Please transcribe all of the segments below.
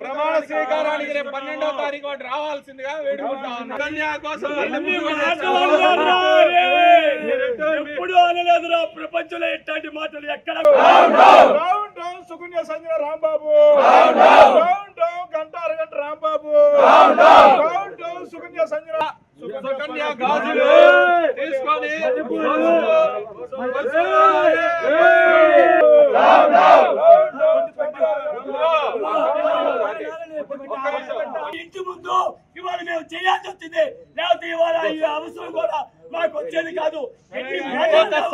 ప్రమాణ స్వీకారానికి రేపు పన్నెండో తారీఖు వాడు రావాల్సిందిగా వేడుకుంటా. కన్యా కోసం. ఎప్పుడు అనలేదురా ప్రపంచంలో ఇట్లాంటి మాటలు ఎక్కడ డౌన్ సుకన్య సంజన రాంబాబు గంట అరగంట రాంబాబు సుకన్య సంజన సుకన్య గాజులు తీసుకొని ఇంటి ముందు ఇవాళ మేము చేయాల్సి వచ్చింది లేకపోతే ఇవాళ ఈ అవసరం కూడా మాకు వచ్చేది కాదు ఎన్ని మాటలు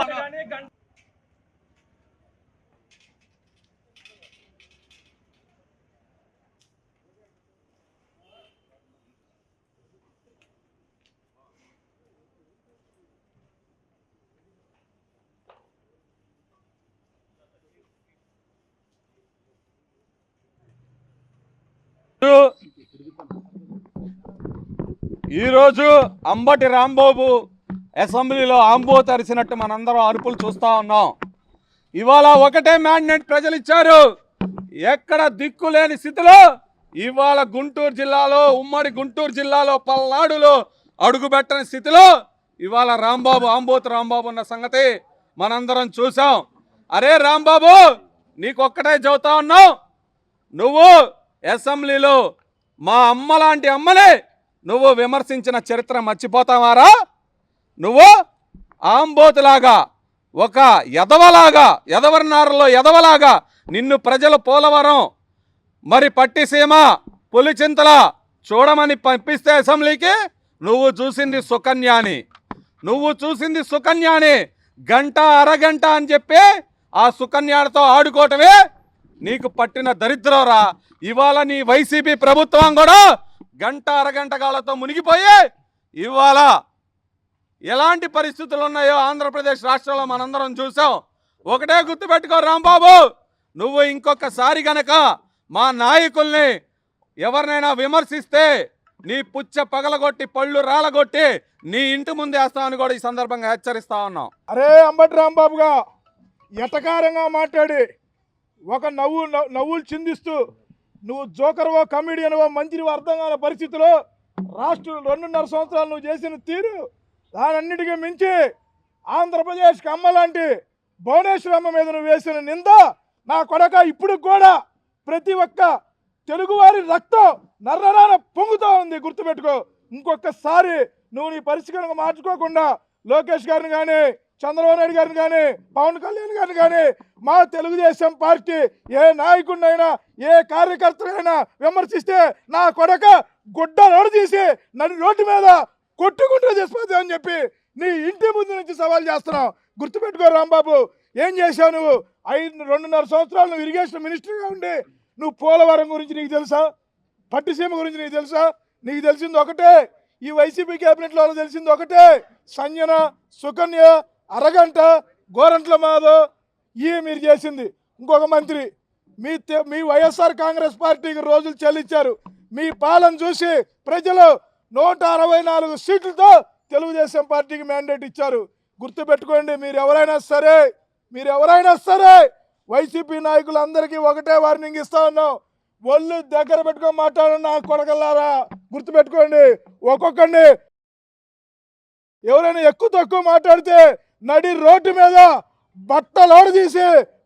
ఈరోజు అంబటి రాంబాబు అసెంబ్లీలో ఆంబో తరిసినట్టు మనందరం అరుపులు చూస్తా ఉన్నాం. ఇవాళ ఒకటే మ్యాండేట్ ప్రజలు ఇచ్చారు ఎక్కడ దిక్కు లేని స్థితిలో ఇవాళ గుంటూరు జిల్లాలో ఉమ్మడి గుంటూరు జిల్లాలో పల్నాడులో అడుగుపెట్టని స్థితిలో ఇవాళ రాంబాబు ఆంబోతు రాంబాబు ఉన్న సంగతి మనందరం చూసాం అరే రాంబాబు నీకొక్కటే చెబుతా ఉన్నావు నువ్వు అసెంబ్లీలో మా అమ్మ లాంటి అమ్మనే నువ్వు విమర్శించిన చరిత్ర మర్చిపోతావారా? నువ్వు ఆంబోతులాగా ఒక ఎదవలాగా ఎదవరినారులో ఎదవలాగా నిన్ను ప్రజలు పోలవరం మరి పట్టిసీమ పులిచింతల చూడమని పంపిస్తే అసెంబ్లీకి? నువ్వు చూసింది సుకన్యాని. నువ్వు చూసింది సుకన్యాని. గంట అరగంట అని చెప్పి ఆ సుకన్యాలతో ఆడుకోవటమే నీకు పట్టిన దరిద్రరా ఇవాళ నీ వైసీపీ ప్రభుత్వం కూడా గంట అరగంట కాళ్ళతో మునిగిపోయి ఇవాళ ఎలాంటి పరిస్థితులు ఉన్నాయో ఆంధ్రప్రదేశ్ రాష్ట్రంలో మనందరం చూసాం. ఒకటే గుర్తుపెట్టుకో రాంబాబు నువ్వు ఇంకొకసారి గనక మా నాయకుల్ని ఎవరినైనా విమర్శిస్తే నీ పుచ్చ పగలగొట్టి పళ్ళు రాలగొట్టి నీ ఇంటి ముందు వేస్తామని కూడా ఈ సందర్భంగా హెచ్చరిస్తా ఉన్నాం. అరే అంబటి రాంబాబుగా ఎటకారంగా మాట్లాడి ఒక నవ్వు నవ్వులు చిందిస్తూ నువ్వు జోకర్వో కమెడియన్వో మంత్రివో అర్థం కాని పరిస్థితిలో రాష్ట్రం రెండున్నర సంవత్సరాలు నువ్వు చేసిన తీరు దానన్నిటికీ మించి ఆంధ్రప్రదేశ్కి అమ్మ లాంటి భువనేశ్వరమ్మ మీద నువ్వు వేసిన నింద నా కొడక ఇప్పుడు కూడా ప్రతి ఒక్క తెలుగువారి రక్తం నర్రనాన పొంగుతూ ఉంది. గుర్తుపెట్టుకో. ఇంకొకసారి నువ్వు నీ పరిష్కారం మార్చుకోకుండా లోకేష్ గారిని కానీ చంద్రబాబు నాయుడు గారిని కానీ పవన్ కళ్యాణ్ గారిని కానీ మా తెలుగుదేశం పార్టీ ఏ నాయకుడినైనా ఏ కార్యకర్తనైనా విమర్శిస్తే నా కొడక గుడ్డ రోడ్డు తీసి నన్ను రోడ్డు మీద కొట్టుకుంటూ చేసిపోతావు అని చెప్పి నీ ఇంటి ముందు నుంచి సవాల్ చేస్తున్నావు. గుర్తుపెట్టుకో రాంబాబు ఏం చేశావు నువ్వు? ఐదు రెండున్నర సంవత్సరాలు నువ్వు ఇరిగేషన్ మినిస్టర్గా ఉండి నువ్వు పోలవరం గురించి నీకు తెలుసా? పట్టిసీమ గురించి నీకు తెలుసా? నీకు తెలిసింది ఒకటే. ఈ వైసీపీ క్యాబినెట్లో తెలిసింది ఒకటే. సంజన సుకన్య అరగంట గోరంట్ల మాధవ్ ఈ మీరు చేసింది. ఇంకొక మంత్రి మీ తె- మీ వైఎస్ఆర్ కాంగ్రెస్ పార్టీకి రోజులు చెల్లించారు. మీ పాలన చూసి ప్రజలు నూట అరవై నాలుగు సీట్లతో తెలుగుదేశం పార్టీకి మ్యాండేట్ ఇచ్చారు. గుర్తుపెట్టుకోండి మీరు ఎవరైనా సరే మీరు ఎవరైనా సరే వైసీపీ నాయకులందరికీ ఒకటే వార్నింగ్ ఇస్తా ఉన్నాం. ఒళ్ళు దగ్గర పెట్టుకొని మాట్లాడండి నా కొడకల్లారా. గుర్తుపెట్టుకోండి ఒక్కొక్కడిని ఎవరైనా ఎక్కువ తక్కువ మాట్లాడితే నడి రోడ్డు మీద బట్టలోడు తీసి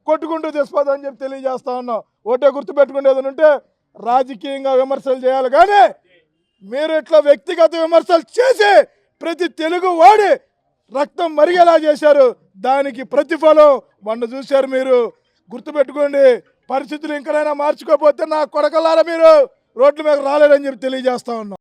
కొట్టుకుంటూ తెచ్చిపోదని చెప్పి తెలియజేస్తా ఉన్నాం. ఒకటే గుర్తుపెట్టుకునేది ఉంటే రాజకీయంగా విమర్శలు చేయాలి కానీ మీరు ఇట్లా వ్యక్తిగత విమర్శలు చేసి ప్రతి తెలుగు వాడి రక్తం మరిగేలా చేశారు. దానికి ప్రతిఫలం మొన్న చూశారు మీరు. గుర్తుపెట్టుకోండి పరిస్థితులు ఇంకనైనా మార్చుకోకపోతే నా కొడకలారా మీరు? రోడ్ల మీద రాలేదని చెప్పి తెలియజేస్తా ఉన్నాం.